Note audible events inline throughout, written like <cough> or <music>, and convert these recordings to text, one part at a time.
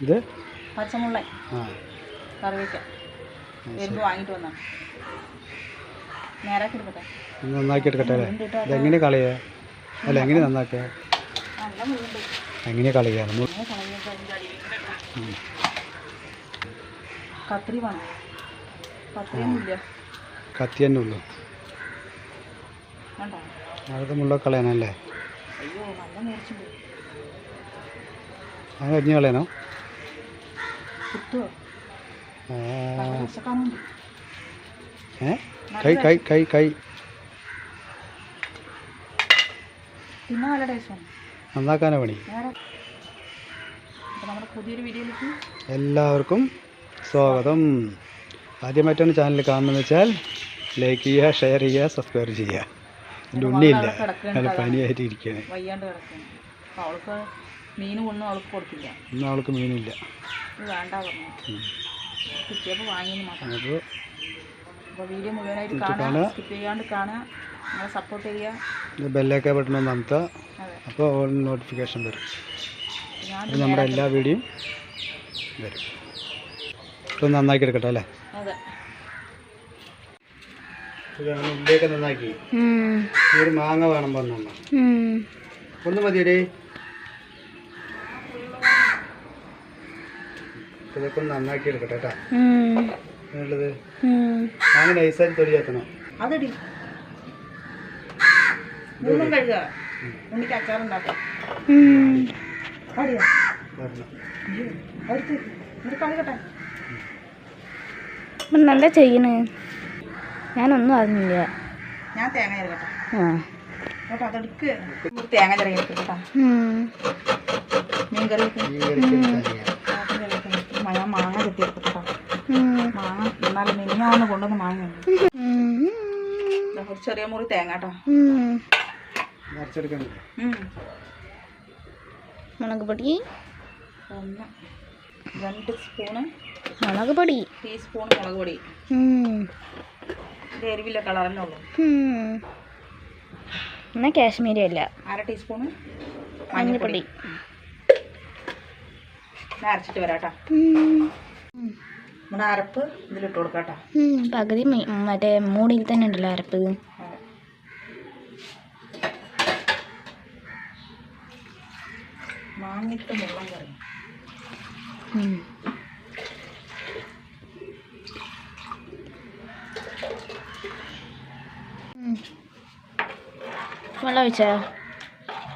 ഇത്? പച്ചമുള്ള ആ. കറിവയ്ക്ക വരുമ്പോൾ വന്നാ നേരാക്കി എടുക്കട്ടെ? ഒന്ന് നന്നാക്കി എടുക്കട്ടെ അല്ലേ? ഇതെങ്ങനെ കളയുക അല്ല എങ്ങനെ നന്നാക്കുക എങ്ങനെ കളയുക നമ്മൾ കത്രി വേണം. കത്തി തന്നെ ഉള്ളു. അടുത്ത മുള്ള കളയാനല്ലേ അത് കരിഞ്ഞ് കളയണോ? രസക്കാനുണ്ട് ഏ കൈ കൈ കൈ കൈ നന്നാക്കാനാ പണി എല്ലാവർക്കും സ്വാഗതം. ആദ്യമായിട്ടാണ് ചാനൽ കാണുന്നത് വെച്ചാൽ ലൈക്ക് ചെയ്യുക ഷെയർ ചെയ്യുക സബ്സ്ക്രൈബ് ചെയ്യുക. എന്റെ ഉണ്ണിയില്ല. നല്ല പനിയായിട്ട് ഇരിക്കുകയാണ് വയ്യാണ്ട് കിടക്കുകയാണ് അവൾക്ക് മീൻ ഒന്നും അവൾക്ക് കൊടുത്തില്ല. ഇന്ന് അവൾക്ക് മീനില്ല. വേണ്ട പറഞ്ഞു. കിട്ടിയപ്പോൾ വാങ്ങിയെന്ന് മാത്രം. അപ്പോൾ വീഡിയോ മുഴുവനായിട്ട് കാണുക. സ്കിപ്പ് ചെയ്യാണ്ട് കാണുക. നിങ്ങളെ സപ്പോർട്ട് ചെയ്യുക. ബെല്ലൊക്കെ ബട്ടൺ ഒന്ന് അമർത്തുക അപ്പോൾ നോട്ടിഫിക്കേഷൻ വരും. നമ്മുടെ എല്ലാ വീഡിയോയും വരും. ഇപ്പം നന്നാക്കി എടുക്കട്ടെ അല്ലേ? ഉള്ളിയൊക്കെ നന്നാക്കി. ഒരു മാങ്ങ വേണം പറഞ്ഞു. ഒന്ന് മതിയടേ. ഇതൊക്കെ ഒന്ന് നന്നാക്കി എടുക്കട്ടെ കേട്ടോ. ഉള്ളത് മാങ്ങ നൈസായിട്ട് തൊടിയാക്കണം അതെടി. മൂന്നും കഴുകുക ഉണ്ണിക്ക് അച്ചാറുണ്ടാക്കാം. എന്താ ചെയ്യണേ? ഞാനൊന്നും അറിഞ്ഞില്ല. ഞാൻ തേങ്ങ ചെറുകട്ടെ ആ. കേട്ടോ അതെടുക്ക്. തേങ്ങ ചെറിയ കേട്ടോ. മീൻ കളിക്കാൻ ഞാൻ മാങ്ങ ചെത്തിയെടുക്കും കേട്ടോ. മാങ്ങ എന്നാലും മിനിഞ്ഞാന്ന് കൊണ്ടുവന്ന് മാങ്ങ ഒരു ചെറിയ മുറി തേങ്ങ കേട്ടോ. മുളക് പൊടി. ഒന്ന് രണ്ട് സ്പൂണ് മുളക് പൊടി. ടീസ്പൂൺ മുളക് പൊടി. എരിവില്ല കളറന്നെ ഉള്ളൂ. ഉം. എന്നാ കാശ്മീരി അല്ല. അര ടീസ്പൂണ് മഞ്ഞൾപ്പൊടി. അരച്ചിട്ട് വരാം കേട്ടോ ഉം. നമ്മുടെ അരപ്പ് ഇതിലിട്ട് കൊടുക്കാം കേട്ടോ ഉം. പകുതി മറ്റേ മൂടിയിൽ തന്നെ ഉണ്ടല്ലോ അരപ്പ്. മാങ്ങിട്ട് മുള്ളം കറി. വെള്ളം ഒഴിച്ചാ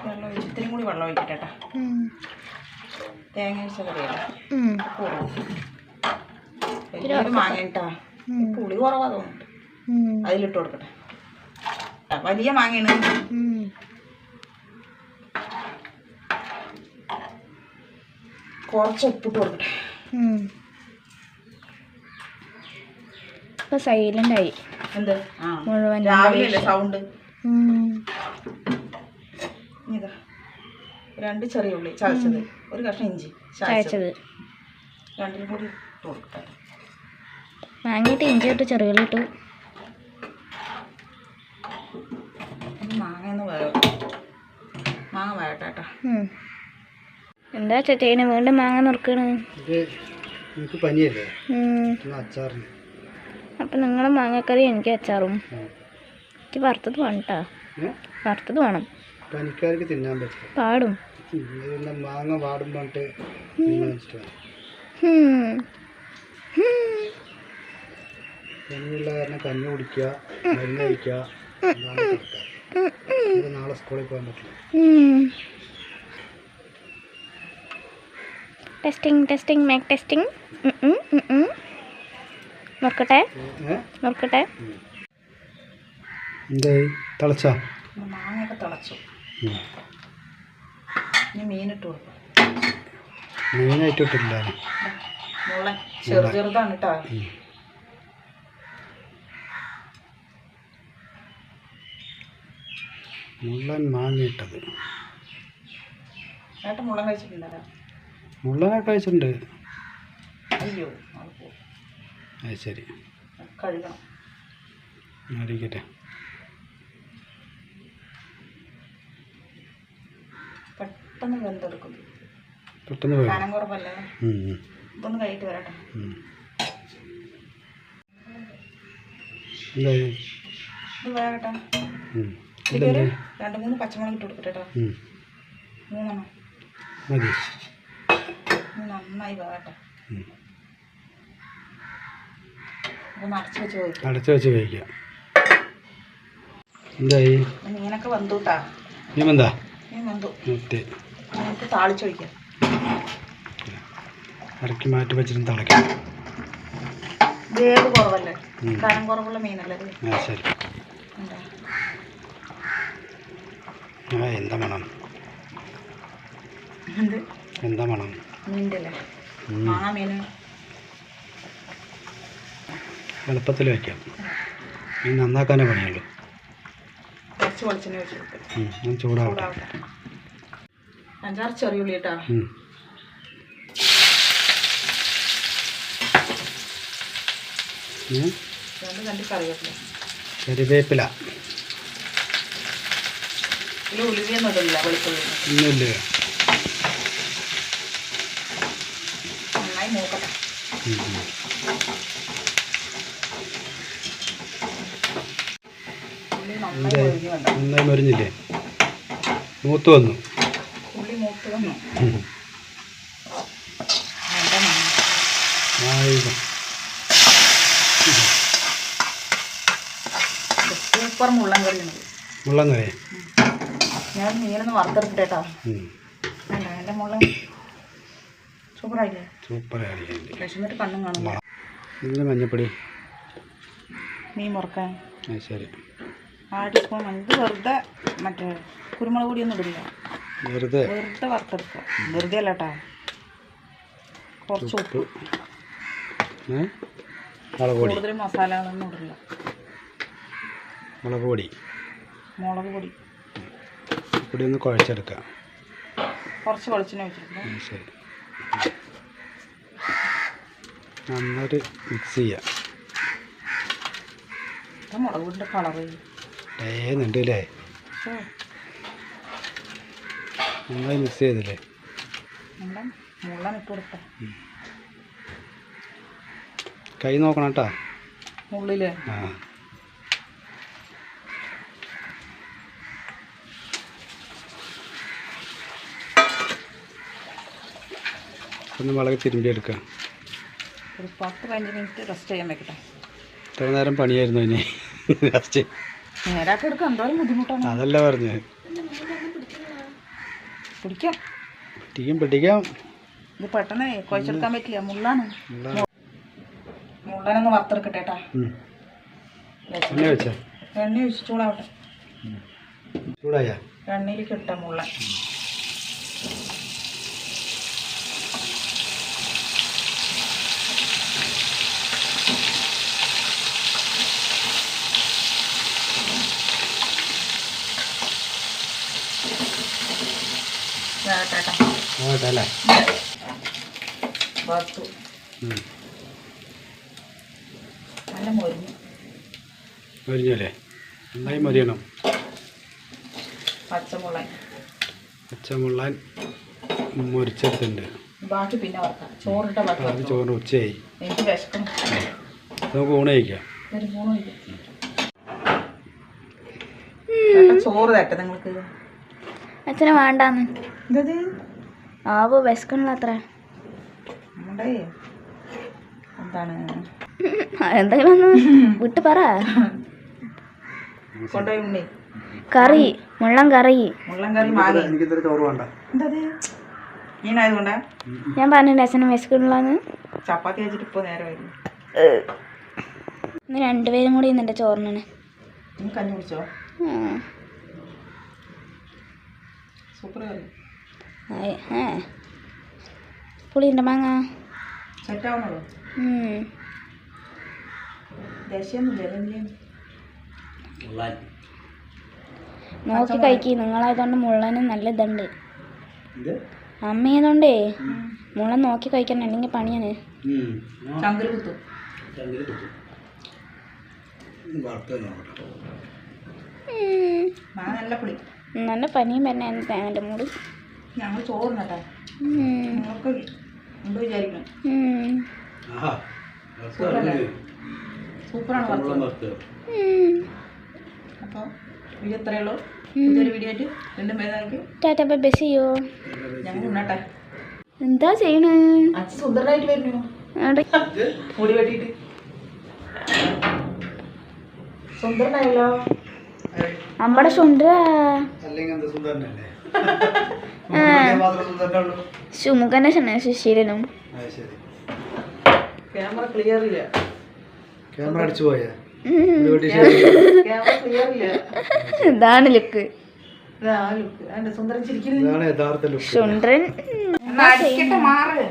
വെള്ളം ഒഴിച്ച് ഇത്തിരി കൂടി വെള്ളം ഒഴിക്കട്ടെ കേട്ടോ. തേങ്ങ മാങ്ങ. പുളി കുറവാ തോന്നുന്നുണ്ട്. അതിലിട്ട് കൊടുക്കട്ടെ. വലിയ മാങ്ങയാണ്. കുറച്ച് ഉപ്പിട്ട് കൊടുക്കട്ടെ. ഇപ്പൊ സൈലന്റ് ആയി. എന്ത്? മുഴുവൻ രാവിലെ സൗണ്ട് ഉം. ഇതാ രണ്ട് ചെറിയ ഉള്ളി ചതച്ചത്. ഒരു കഷ്ണം ഇഞ്ചി ചതച്ചത്. ചായച്ചത് രണ്ടിനും കൂടി ഇട്ട് കൊടുക്കട്ടെ മാങ്ങയിട്ട് ഇഞ്ചി ഇട്ട്. ചെറിയ ഉള്ളി മാങ്ങ ഒന്ന് വേവും മാങ്ങ വേകട്ടെ കേട്ടോ. എന്താ ചേച്ചേനെ വീണ്ടും മാങ്ങ നുറുക്കണ്? ഇത് എനിക്ക് പനിയല്ലേ? അച്ചാറിന്. അപ്പൊ നിങ്ങളെ മാങ്ങക്കറി എനിക്ക് അച്ചാറും. എനിക്ക് വറുത്തത് വേണം കേട്ടോ? വറുത്തത് വേണം. പനിക്കാർക്ക് തിന്നാൻ പറ്റും. പാടും. ഇതെല്ലാം മാങ്ങ വാടും പറഞ്ഞിട്ട്. പനിയുള്ള കാരണം കഞ്ഞി കുടിക്കുക മരുന്ന് കഴിക്കുക നാളെ സ്കൂളിൽ പോകാൻ പറ്റില്ല. Testing testing make testing. നോക്കട്ടെ നോക്കട്ടെ എന്തായി? തിളച്ചോ? മാങ്ങയൊക്കെ തിളച്ചു. ഇനി മീനിട്ട് കൊടുക്കാം. മെയിനായിട്ട് ഇട്ടില്ല മുള്ളൻ ചെറു ചെറുതാണ് കേട്ടോ മുള്ളൻ മാങ്ങിയിട്ടത്. ഏട്ടൻ മുള്ളൻ കഴിച്ചിട്ടുണ്ടല്ലോ മുള്ളനൊക്കെ കഴിച്ചിട്ടുണ്ട്. അയ്യോ അത് ശരി. കഴുകണം. പെട്ടെന്ന് വെന്തെടുക്കും. പെട്ടെന്ന് കനം കുറവല്ലേ? ഇതൊന്ന് കഴിയിട്ട് വരട്ടെ. ഇത് വേകട്ടെ ഉം. ഇതിലൊരു രണ്ട് മൂന്ന് പച്ചമുളക് ഇട്ട് കൊടുക്കട്ടെ. മൂന്നെണ്ണം. നന്നായി വേകട്ടെ. അടച്ച് വെച്ച് കഴിക്കാം എന്തായി? മീനൊക്കെ വന്നു മീൻ എന്താ താളിച്ചൊഴിക്കാം ഇറക്കി മാറ്റി വെച്ചിട്ട് തിളയ്ക്കാം. വേവ് കുറവല്ലേ. കനം കുറവുള്ള മീനല്ലേ ഇത്? ആ ശരി. എന്താ? ആ എന്താ മണം? എന്ത്? മണം? എളുപ്പത്തിൽ വയ്ക്കാം ഇനി നന്നാക്കാനേ പണിയുള്ളൂ. കുറച്ച് വെളിച്ചെണ്ണ വെച്ച് കൊടുക്കും ചൂടാവട്ടെ. അഞ്ചാറ് ചെറിയുള്ളി കേട്ടാ. കറിവേപ്പില. ഉലുവിയൊന്നും ഇടില്ല വെളുത്തുള്ളി. നന്നായി മൂക്കട്ടെ. നന്നായി മരിഞ്ഞില്ലേ? മൂത്ത് വന്നു. ഉള്ളി മൂത്ത് വന്നു. സൂപ്പർ മുള്ളൻ കറിയാണ് മുള്ളൻ കറി ഞാൻ മീനൊന്ന് വറുത്തെടുത്തിട്ടേട്ടാ. എന്റെ മുള്ളൻ. സൂപ്പറായില്ലേ? സൂപ്പർ കറിയുണ്ട് വിശന്നിട്ട് കണ്ണും കാണുന്നു മഞ്ഞപ്പൊടി. മീൻ മുറക്കാൻ ശരി. ആ സ്പൂൺ ഇത് വെറുതെ മറ്റേ കുരുമുളക് പൊടിയൊന്നും ഇടില്ല. വെറുതെ? വെറുതെ വറുത്തെടുക്കുക. വെറുതെ അല്ല കേട്ടോ കുറച്ച് ഉപ്പ്. കൂടുതൽ മസാലകളൊന്നും ഇടില്ല. മുളക് പൊടി. മുളക് പൊടി. പൊടി ഒന്ന് കുഴച്ചെടുക്കാം. കുറച്ച് വെളിച്ചെണ്ണ വെച്ചിട്ടുണ്ട് ആ ശരി. നന്നായിട്ട് മിക്സ് ചെയ്യാം. മുളക് പൊടിന്റെ കളറ് ഏന്നുണ്ട് അല്ലേ നന്നായി മിക്സ് ചെയ്തില്ലേ? കൈ നോക്കണം കേട്ടോ ആ. ഒന്ന് മുളക് തിരുമ്പി എടുക്കാം. ഒരു പത്ത് പതിനഞ്ച് മിനിറ്റ് റെസ്റ്റ് ചെയ്യാൻ വെക്കട്ടെ. ഇത്ര നേരം പണിയായിരുന്നു ഇനി. <laughs> ലാസ്റ്റ് നേരാക്കി എടുക്കാൻ എന്തോരം ബുദ്ധിമുട്ടാണ്. അതല്ല പറഞ്ഞത് പിടിക്കാം. ടീം പിടിക്കാം. ഇത് പെട്ടെന്ന് കുഴച്ചെടുക്കാൻ പറ്റില്ല മുള്ളാണ്. മുള്ളനൊന്ന് വറുത്തെടുക്കട്ടെ കേട്ടാ. എണ്ണ ഒഴിച്ച് ചൂടാവട്ടെ. എണ്ണയിലേക്ക് ഇട്ട മുള്ളൻ. ആവട്ടെ അല്ലേ നല്ല മൊരിഞ്ഞു. മൊരിഞ്ഞല്ലേ? നന്നായി മൊരിയണം. പച്ചമുളക്. പച്ചമുള്ളൻ മുരിച്ചെടുത്തിട്ടുണ്ട്. ബാക്കി പിന്നെ വറുക്കാം. ചോറിട്ട ബാക്കി അത് വറുക്കാം ചോറിന് ഉച്ചയായി. എനിക്ക് വിശക്കണം നമുക്ക് ഊണ് കഴിക്കാം. ചോറ് തട്ടെ നിങ്ങൾക്ക്? അച്ഛന് വേണ്ടാന്ന്. എന്തത്? ആവോ വിശക്കണില്ല അത്ര നമ്മുടെ എന്താണ്? എന്തെങ്കിലും ഒന്ന് വിട്ട് പറ. കൊണ്ടുപോയി ഉണ്ണി. കറി മുള്ളം കറി. മുള്ളം കറി മാങ്ങി. എനിക്കിതൊരു ചോറ് വേണ്ട. എന്തത്? മീനായതുകൊണ്ടാ? ഞാൻ പറഞ്ഞില്ല അച്ഛനും വിശക്കണില്ലെന്ന് ചപ്പാത്തി വെച്ചിട്ട് ഇപ്പോൾ നേരെ വരും ഇന്ന് രണ്ടുപേരും കൂടി ഇന്നെ ചോറിനാണ്. കഞ്ഞി കുടിച്ചോ? സൂപ്പർ കറി. ഏ പുളിയുണ്ട് മാങ്ങ. നോക്കി കഴിക്കി നിങ്ങളായതുകൊണ്ട് മുള്ളന് നല്ല ഇതുണ്ട് അമ്മയതുകൊണ്ടേ മുള്ള നോക്കി കഴിക്കണം അല്ലെങ്കിൽ പണിയാണ്. നല്ല പനിയും വരുന്ന തേങ്ങന്റെ മൂട്. ഞങ്ങൾ ചോറിനട്ടെ. നിങ്ങൾക്ക് ഉണ്ട് വിചാരിക്കണം. സൂപ്പറാണ്. അപ്പോൾ വീഡിയോ ഇത്രയേ ഉള്ളൂ. പുതിയൊരു വീഡിയോ ആയിട്ട് രണ്ടും പേരാക്കി ടാറ്റാ ബൈ ബൈ ചെയ്യോ? ഞങ്ങൾ ഉണ്ണട്ടെ. എന്താ ചെയ്യണേ? അച്ഛൻ സുന്ദരനായിട്ട് വരുന്നു. മുടി വെട്ടിയിട്ട്. സുന്ദരനായല്ലോ. നമ്മുടെ സുന്ദര. അല്ലെങ്കിൽ എന്താ സുന്ദരനല്ലേ? ആ. ശശീലനും ക്യാമറ ക്ലിയർ ഇല്ല. ക്യാമറ അടിച്ചു പോയാ? ഉം. ക്യാമറ ക്ലിയർ ഇല്ല. ഇതാണ് ലുക്ക്. സുന്ദരൻ ചിരിക്കുന്നത് ഇതാണ് യഥാർത്ഥ ലുക്ക് ചുണ്ടൻ അടിക്കട്ടെ മാറ്.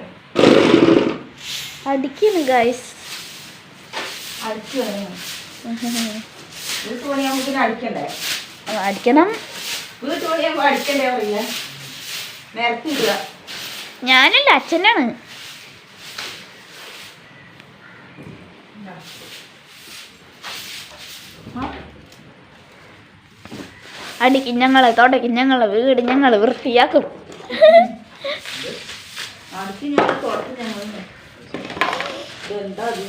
അടിക്കുന്നു അടിക്കണ്ടേ? അടിക്കണം. പറയില്ല ഞാനല്ല അച്ഛനാണ്? അടിക്കും ഞങ്ങളെ തുടക്കും ഞങ്ങളെ വീട് ഞങ്ങൾ വൃത്തിയാക്കും. അടിച്ച് ഞങ്ങൾ തുടച്ച് ഞങ്ങൾ ഇതെന്താ അത്?